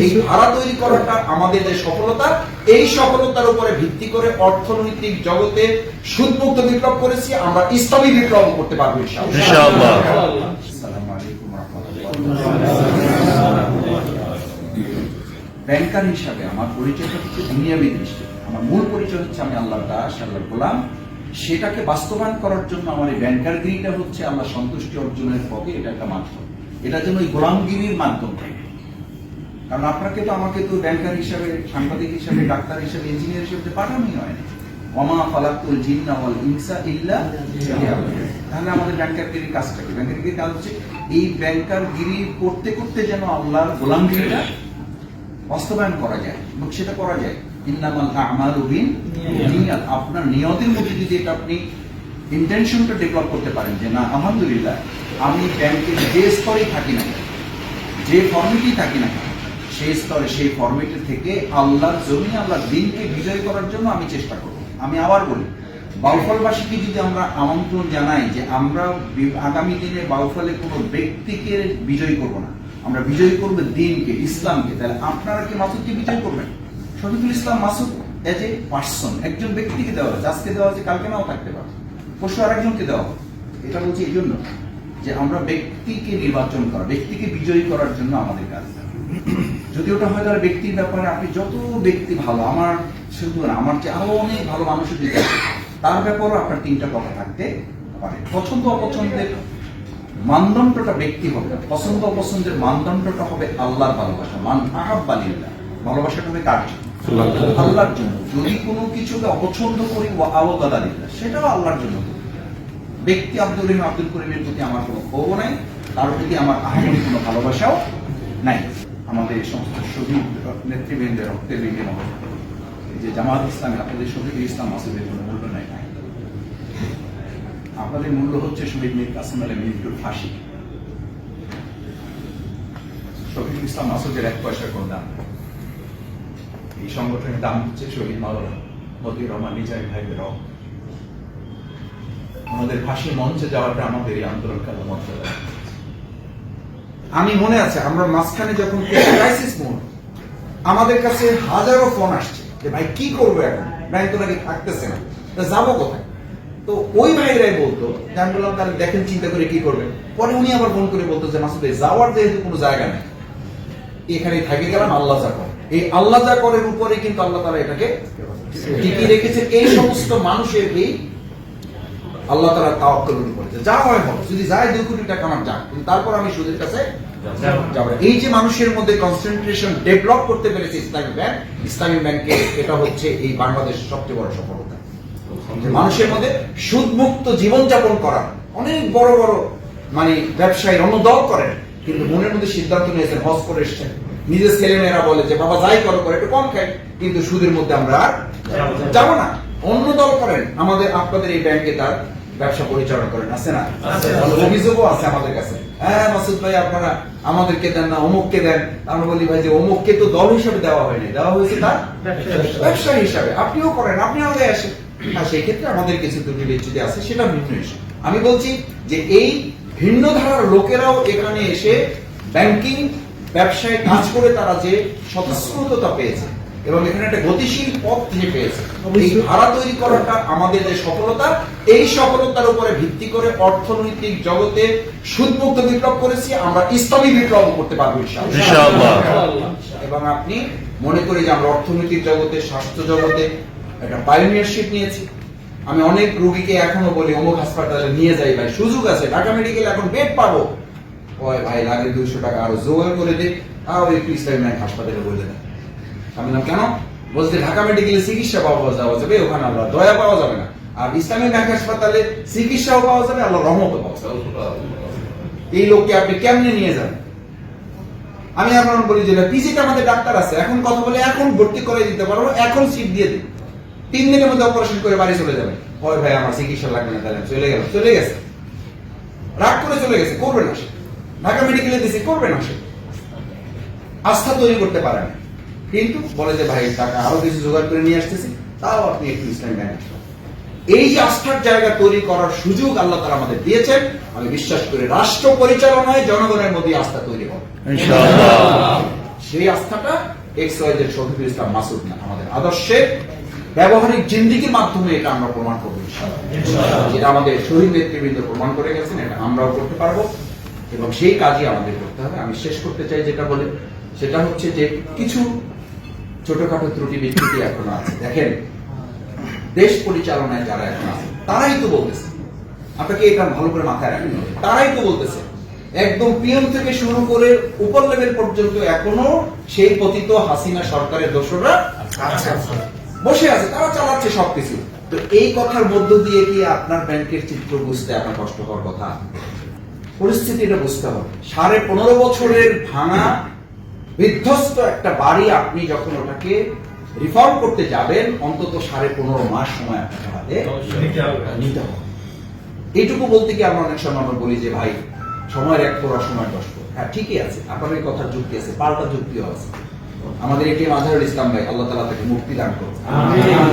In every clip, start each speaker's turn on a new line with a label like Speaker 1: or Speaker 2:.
Speaker 1: এই ধারা তৈরি করাটা আমাদের যে সফলতা এই সফলতার উপরে ভিত্তি করে অর্থনৈতিক জগতে সুদমুক্ত বিপ্লব করেছি আমরা ইসলামী বিপ্লব করতে পারব ইনশাআল্লাহ। ব্যাংকার হিসাবে আমার পরিচয়টা হচ্ছে দুনিয়াবী দৃষ্টি। আমার মূল পরিচয় হচ্ছে আমি আল্লাহর দাস আল্লাহর গোলাম। সেটাকে বাস্তবায়ন করার জন্য আমার এই ব্যাংকারগিরিটা হচ্ছে আল্লাহ সন্তুষ্টি অর্জনের পথে এটা একটা মাধ্যম। এটা যেন ওই গোলামগিরির মাধ্যম থাকে কারণ আপনাকে তো আমাকে তো ব্যাংকার হিসাবে, সাংবাদিক হিসাবে, ডাক্তার হিসাবে, ইঞ্জিনিয়ার হিসাবে পাঠানোই হয় ওমা ইনসা ইল্লা তাহলে আমাদের কাজটা কি? কাজ হচ্ছে এই করতে করতে যেন আল্লাহর গোলামগিরিটা বাস্তবায়ন করা যায় এবং সেটা করা যায়। ইন্নামাল নিয়াত। আপনার নিয়তের মধ্যে যদি এটা আপনি ইন্টেনশনটা ডেভেলপ করতে পারেন যে না, আলহামদুলিল্লাহ, আমি ব্যাংকে যে স্তরে থাকি না যে ফর্মেটেই থাকি না সেই স্তরে, সেই ফর্মেটে থেকে আল্লাহর জমি, আল্লাহর দিনকে বিজয় করার জন্য আমি চেষ্টা করব। আমি আবার বলি, বাউফলবাসীকে যদি আমরা আমন্ত্রণ জানাই যে আমরা আগামী দিনে বাউফলে কোনো ব্যক্তিকে বিজয় করব না, আমরা বিজয় করব দিনকে, ইসলামকে, তাহলে আপনারা কি মাসুদকে বিজয় করবেন? Shafiqul Islam Masud as a person একজন ব্যক্তিকে দেওয়া হয়েছে। আজকে দেওয়া হয়েছে, কালকে নাও থাকতে পারে। পরশু আরেকজনকে দেওয়া এটা বলছি এই জন্য যে আমরা ব্যক্তিকে নির্বাচন করা, ব্যক্তিকে বিজয়ী করার জন্য আমাদের কাজ। যদি ওটা হয় তাহলে ব্যক্তির ব্যাপারে আপনি যত ব্যক্তি ভালো আমার শুধু না আমার চেয়ে আরও অনেক ভালো মানুষের দিকে তার ব্যাপারেও আপনার তিনটা কথা থাকতে পারে। পছন্দ অপছন্দের মানদণ্ডটা ব্যক্তি হবে না। পছন্দ অপছন্দের মানদণ্ডটা হবে আল্লাহর ভালোবাসা। মান আহাব্বালিল্লাহ ভালোবাসাটা হবে কার জন্য? আল্লাহর জন্য। যদি কোনো কিছুকে অপছন্দ করি ও আওতাদারিল্লাহ সেটাও আল্লাহর জন্য। ব্যক্তি আব্দুল রহিম আব্দুল করিমের প্রতি আমার কোনো ক্ষোভ নাই তার প্রতি আমার আহামরি কোনো ভালোবাসাও নাই। আমাদের এই সমস্ত শহীদ নেতৃবৃন্দের রক্তের বিনিময় যে জামাত ইসলামে, আপনাদের শহীদ ইসলাম মাসুদের কোনো মূল্য নাই। আপনাদের মূল্য হচ্ছে শহীদ মীর কাসিম আলী মৃত্যুর ফাঁসি। শহীদ ইসলাম মাসুদের এক পয়সার কোনো দাম এই সংগঠনের দাম হচ্ছে শহীদ মাওলানা মতিউর রহমান নিজামী ভাইদের রক্ত। আমাদের ফাঁসি মঞ্চে যাওয়াটা আমাদের এই আন্দোলনকাল মর্যাদা। আমি মনে আছে, আমরা মাঝখানে যখন ক্রাইসিস মোড আমাদের কাছে হাজারো ফোন আসছে যে, ভাই, কি করব এখন? ব্যাংক তো নাকি থাকতেছে না। তা যাব কোথায়? তো ওই ভাইরাই বলতো যে, আমি বললাম, তাহলে দেখেন, চিন্তা করে কি করবেন? পরে উনি আবার ফোন করে বলতো যে, মাসুদ যাওয়ার যেহেতু কোনো জায়গা নেই এখানে থাকি গেলাম, আল্লাহ যা করে। এই আল্লাহ যা করের উপরে কিন্তু আল্লাহ তারা এটাকে টিকিয়ে রেখেছে। এই সমস্ত মানুষের এই আল্লাহ তারা তাওয়াক্কুলের উপরে যে যা হয় হোক যদি যায় দুই কোটি টাকা আমার যাক কিন্তু তারপর আমি সুদের কাছে যাব। এই যে মানুষের মধ্যে কনসেন্ট্রেশন ডেভেলপ করতে পেরেছে ইসলামী ব্যাংক ইসলামী ব্যাংকে এটা হচ্ছে এই বাংলাদেশের সবচেয়ে বড় সফলতা। মানুষের মধ্যে সুদমুক্ত জীবনযাপন করা অনেক বড় বড় মানে ব্যবসায়ী অন্য দল করেন কিন্তু মনের মধ্যে সিদ্ধান্ত নিয়েছেন হজ করে এসছেন। নিজের ছেলে মেয়েরা বলে যে বাবা যাই করো করে একটু কম খাই। কিন্তু সুদের মধ্যে আমরা আর যাব না। অন্য দল করেন আমাদের আপনাদের এই ব্যাংকে তার ব্যবসা পরিচালনা করেন আছে না? অভিযোগও আছে আমাদের কাছে। হ্যাঁ মাসুদ ভাই আপনারা আমাদেরকে দেন না অমুককে দেন। আমরা বলি ভাই যে অমুককে তো দল হিসাবে দেওয়া হয়নি। দেওয়া হয়েছে তার ব্যবসা হিসাবে। আপনিও করেন আপনি আমাদের আসেন। আর সেই ক্ষেত্রে আমাদের কিছু ত্রুটি বিচ্যুতি আছে সেটা ভিন্ন ইস্যু আমি বলছি যে এই ভিন্ন ধারার লোকেরাও এখানে এসে ব্যাংকিং ব্যবসায় কাজ করে তারা যে স্বতঃস্ফূর্ততা পেয়েছে এবং এখানে একটা গতিশীল পথ থেকে পেয়েছে। এই ধারা তৈরি করাটা আমাদের যে সফলতা এই সফলতার উপরে ভিত্তি করে অর্থনৈতিক জগতে সুদমুক্ত বিপ্লব করেছি আমরা ইসলামী বিপ্লব করতে পারব ইনশাআল্লাহ।
Speaker 2: ইনশাআল্লাহ।
Speaker 1: এবং আপনি মনে করি যে আমরা অর্থনৈতিক জগতে স্বাস্থ্য জগতে একটা পাইনিয়ারশিপ নিয়েছি। আমি অনেক রোগীকে এখনও বলি অমুক হাসপাতালে নিয়ে যাই ভাই সুযোগ আছে ঢাকা মেডিকেল এখন বেড পাবো। ওই ভাই লাগে দুইশো টাকা আরও জোগাড় করে দে তাও একটু ইসলামী ব্যাংক হাসপাতালে বলে দেন আমি বললাম কেন? বলছে ঢাকা মেডিকেলে চিকিৎসা পাওয়া যাওয়া যাবে ওখানে আল্লাহ দয়া পাওয়া যাবে না। আর ইসলামী ব্যাংক হাসপাতালে চিকিৎসাও পাওয়া যাবে, আল্লাহ রহমতও পাওয়া যাবে। এই লোককে আপনি কেমনে নিয়ে যাবেন আমি এখন বলি যে পিজিতে আমাদের ডাক্তার আছে। এখন কথা বলে এখন ভর্তি করে দিতে পারব, এখন সিট দিয়ে দিন তিন দিনের মধ্যে অপারেশন করে বাড়ি চলে যাবে। হয় ভাই, আমার চিকিৎসা লাগবে না তাহলে। চলে গেলাম চলে গেছে। রাগ করে চলে গেছে, করবে না সে। ঢাকা মেডিকেলে দিছে, করবে না সে। আস্থা তৈরি করতে পারে না। কিন্তু বলে যে ভাই টাকা আরও কিছু জোগাড় করে নিয়ে আসতেছি। তাও আপনি একটু ইসলাম ব্যাংক এই যে আস্থার জায়গা তৈরি করার সুযোগ আল্লাহ তারা আমাদের দিয়েছেন। আমি বিশ্বাস করি রাষ্ট্র পরিচালনায় জনগণের মধ্যে আস্থা তৈরি হবে। সেই আস্থাটা X Y Z Shafiqul Islam Masud না আমাদের আদর্শে। ব্যবহারিক জিন্দিগির মাধ্যমে এটা আমরা প্রমাণ করব যেটা আমাদের শহীদ নেতৃবৃন্দ প্রমাণ করে গেছেন এটা আমরাও করতে পারব। এবং সেই কাজই আমাদের করতে হবে। আমি শেষ করতে চাই যেটা বলে সেটা হচ্ছে যে কিছু ছোটখাটো ত্রুটি বিচ্যুতি এখনও আছে। দেখেন, দেশ পরিচালনায় যারা এখন আছে, তারাই তো বলতেছে। আপনাকে এটা ভালো করে মাথায় হবে। তারাই তো বলতেছে। একদম পিএম থেকে শুরু করে উপর লেভেল পর্যন্ত এখনও সেই পতিত হাসিনা সরকারের দোষরা বসে আছে, তারা চালাচ্ছে সবকিছু। তো এই কথার মধ্য দিয়ে কি আপনার ব্যাংকের চিত্র বুঝতে আপনার কষ্ট হওয়ার কথা? পরিস্থিতিটা বুঝতে হবে। সাড়ে পনেরো বছরের ভাঙা বিধ্বস্ত একটা বাড়ি আপনি যখন ওটাকে রিফর্ম করতে যাবেন অন্তত সাড়ে পনেরো মাস সময় আপনাকে হাতে নিতে হবে। এইটুকু বলতে কি আমরা অনেক সময় আমরা বলি যে ভাই সময়ের এক পোড়া সময় দশ পোড়া। হ্যাঁ ঠিকই আছে। আপনার এই কথার যুক্তি আছে পাল্টা যুক্তিও আছে। আমাদের এটি মাঝারুল ইসলাম ভাই আল্লাহ তালা তাকে মুক্তি দান করুন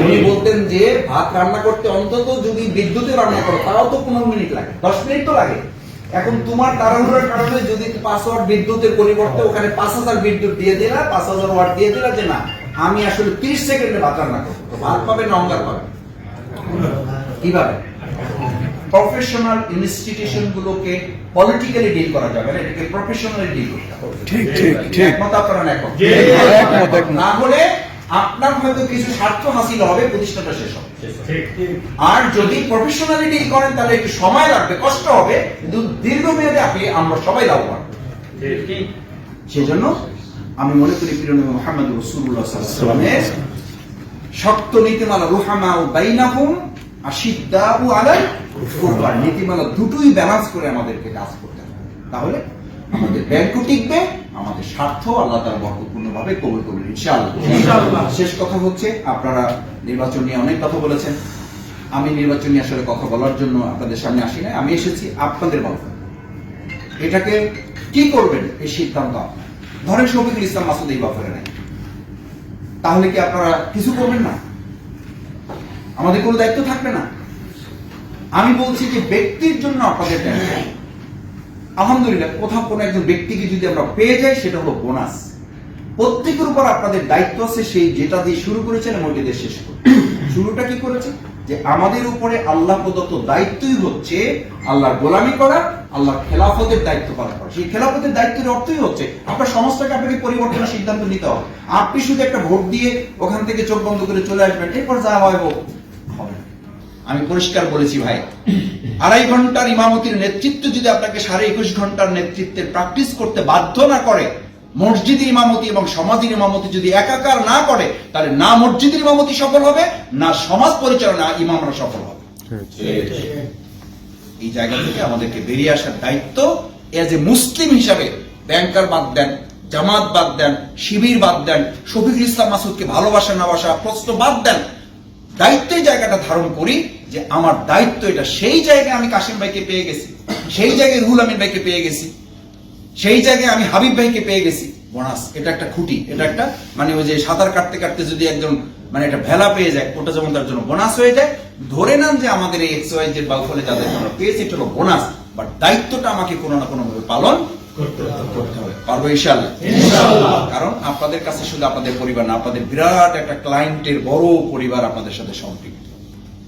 Speaker 1: উনি বলতেন যে ভাত রান্না করতে অন্তত যদি বিদ্যুতে রান্না করো তাও তো পনেরো মিনিট লাগে। দশ মিনিট তো লাগে। এখন তোমার তাড়াহুড়োর কারণে যদি পাসওয়ার্ড বিদ্যুতের পরিবর্তে ওখানে পাঁচ হাজার বিদ্যুৎ দিয়ে দিলা পাঁচ হাজার ওয়াট দিয়ে দিলা যে না আমি আসলে তিরিশ সেকেন্ডে রান্না করব। ভাত পাবে না অঙ্গার পাবে? কীভাবে? প্রফেশনাল ইনস্টিটিউশন গুলোকে পলিটিক্যালি ডিল করা যাবে না এটাকে প্রফেশনালি ডিল করতে হবে।
Speaker 2: ঠিক ঠিক ঠিক।
Speaker 1: একমত আপনারা না একমত। না হলে আপনার হয়তো কিছু স্বার্থ হাসিল হবে প্রতিষ্ঠানটা শেষ হবে। আর যদি প্রফেশনালি ডিল করেন তাহলে একটু সময় লাগবে কষ্ট হবে কিন্তু দীর্ঘমেয়াদে আপনি আমরা সবাই লাভবান। সেজন্য আমি মনে করি প্রিয় নবী মোহাম্মদ রসুল্লাহ সাল্লামের শক্ত নীতিমালা রুহামা ও বাইনাহুম আশিদ্দা ও আলাই কুফার নীতিমালা দুটোই ব্যালেন্স করে আমাদেরকে কাজ করতে হবে। তাহলে আমাদের ব্যাংকও টিকবে আমাদের স্বার্থ আল্লাহ তার বরকতপূর্ণ ভাবে কবুল করবেন ইনশাআল্লাহ। শেষ কথা হচ্ছে আপনারা নির্বাচন নিয়ে অনেক কথা বলেছেন। আমি নির্বাচন নিয়ে আসলে কথা বলার জন্য আপনাদের সামনে আসি না আমি এসেছি আপনাদের বলতে এটাকে কি করবেন এই সিদ্ধান্ত? আপনার। ধরেন শফিকুল ইসলাম মাসুদ এই ব্যাপারে নাই। তাহলে কি আপনারা কিছু করবেন না? আমাদের কোনো দায়িত্ব থাকবে না? আমি বলছি যে ব্যক্তির জন্য আপনাদের টেনশন আলহামদুলিল্লাহ, কোথাও কোনো একজন ব্যক্তিকে যদি আমরা পেয়ে যাই, সেটা হলো বোনাস প্রত্যেকের উপর আপনাদের দায়িত্ব আছে সেই যেটা দিয়ে শুরু করেছেন এবং দিয়ে শেষ করুন শুরুটা কি করেছে? যে আমাদের উপরে আল্লাহ প্রদত্ত দায়িত্বই হচ্ছে আল্লাহর গোলামি করা, আল্লাহর খেলাফতের দায়িত্ব পালন করা। সেই খেলাফতের দায়িত্বের অর্থই হচ্ছে আপনার সমাজটাকে আপনাকে পরিবর্তনের সিদ্ধান্ত নিতে হবে। আপনি শুধু একটা ভোট দিয়ে ওখান থেকে চোখ বন্ধ করে চলে আসবেন, এরপর যা হয় হোক। আমি পরিষ্কার বলেছি ভাই। আড়াই ঘণ্টার ইমামতির নেতৃত্ব যদি আপনাকে সাড়ে একুশ ঘণ্টার নেতৃত্বের প্র্যাকটিস করতে বাধ্য না করে, মসজিদের ইমামতি এবং সমাজের ইমামতি যদি একাকার না করে, তাহলে না মসজিদের ইমামতি সফল হবে, না সমাজ পরিচালনা ইমামরা সফল হবে। এই জায়গা থেকে আমাদেরকে বেরিয়ে আসার দায়িত্ব এজ এ মুসলিম হিসাবে ব্যাংকার বাদ দেন, জামাত বাদ দেন, শিবির বাদ দেন, শফিকুল ইসলাম মাসুদকে ভালোবাসা না বাসা প্রশ্ন বাদ দেন দায়িত্বের জায়গাটা ধারণ করি যে আমার দায়িত্ব এটা। সেই জায়গায় আমি কাশিম ভাইকে পেয়ে গেছি। সেই জায়গায় রুহুল আমিন ভাইকে পেয়ে গেছি। সেই জায়গায় আমি হাবিব ভাইকে পেয়ে গেছি। বোনাস, এটা একটা খুঁটি, এটা একটা মানে ওই যে সাঁতার কাটতে কাটতে যদি একজন মানে একটা ভেলা পেয়ে যায়, ওটা যেমন তার জন্য বোনাস হয়ে যায়। ধরে নেন যে আমাদের এই এক্স ওয়াই জেড বাউফলে যাদের আমরা পেয়েছি, এটা হলো বোনাস। বাট দায়িত্বটা আমাকে কোনো না কোনো ভাবে পালন করতে হবে পারব ইনশাল্লাহ কারণ আপনাদের কাছে শুধু আপনাদের পরিবার না আপনাদের বিরাট একটা ক্লায়েন্টের বড় পরিবার আপনাদের সাথে সম্পৃক্ত।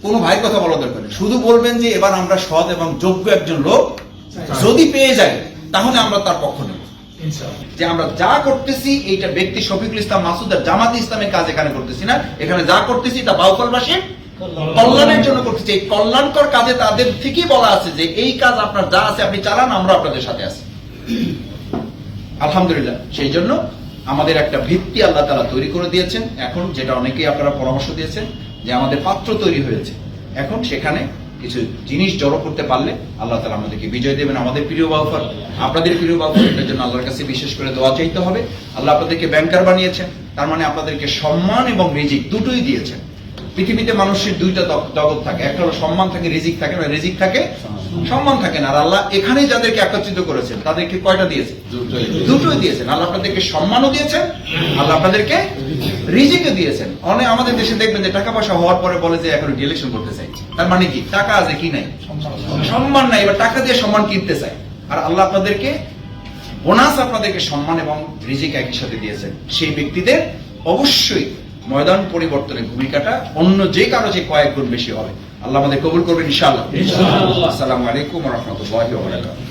Speaker 1: কোনো ভাই কথা বলা দরকার নেই। শুধু বলবেন যে এবার আমরা সৎ এবং যোগ্য একজন লোক যদি পেয়ে যাই তাহলে আমরা তার পক্ষ নেব। যে আমরা যা করতেছি এইটা ব্যক্তি শফিকুল ইসলাম মাসুদ আর জামাত ইসলামের কাজ এখানে করতেছি না। এখানে যা করতেছি তা বাউফলবাসীর কল্যাণের জন্য করতেছি। এই কল্যাণকর কাজে তাদের থেকেই বলা আছে যে এই কাজ আপনার যা আছে আপনি চালান আমরা আপনাদের সাথে আছি। আলহামদুলিল্লাহ, সেই জন্য আমাদের একটা ভিত্তি আল্লাহ তালা তৈরি করে দিয়েছেন। এখন যেটা অনেকেই আপনারা পরামর্শ দিয়েছেন যে আমাদের পাত্র তৈরি হয়েছে। এখন সেখানে কিছু জিনিস জড়ো করতে পারলে আল্লাহ তালা আমাদেরকে বিজয় দেবেন। আমাদের প্রিয় বাউফার, আপনাদের প্রিয় বাউফার, এটার জন্য আল্লাহর কাছে বিশেষ করে দোয়া চাইতে হবে। আল্লাহ আপনাদেরকে ব্যাংকার বানিয়েছেন, তার মানে আপনাদেরকে সম্মান এবং রিজিক দুটোই দিয়েছেন। পৃথিবীতে মানুষের দুইটা জগৎ থাকে, একটা হলো সম্মান থাকে, রিজিক থাকে না রিজিক থাকে সম্মান থাকে না। আর আল্লাহ এখানে যাদেরকে একত্রিত করেছেন, তাদেরকে কয়টা দিয়েছে দুটোই দিয়েছেন। আল্লাহ আপনাদেরকে সম্মানও দিয়েছেন, আল্লাহ আপনাদেরকে রিজিকে দিয়েছেন। অনেক আমাদের দেশে দেখবেন যে টাকা পয়সা হওয়ার পরে বলে যে এখন ইলেকশন করতে চাই। তার মানে কি? টাকা আছে কি নাই? সম্মান নাই। এবার টাকা দিয়ে সম্মান কিনতে চায় আর আল্লাহ আপনাদেরকে বোনাস আপনাদেরকে সম্মান এবং রিজিক একই সাথে দিয়েছেন। সেই ব্যক্তিদের অবশ্যই ময়দান পরিবর্তনের ভূমিকাটা অন্য যে কারও যে কয়েক গুণ বেশি হবে। আল্লাহ আমাদের কবুল করবেন
Speaker 3: ইনশাআল্লাহ।
Speaker 1: আসসালামু আলাইকুম রহমতুল্লাহ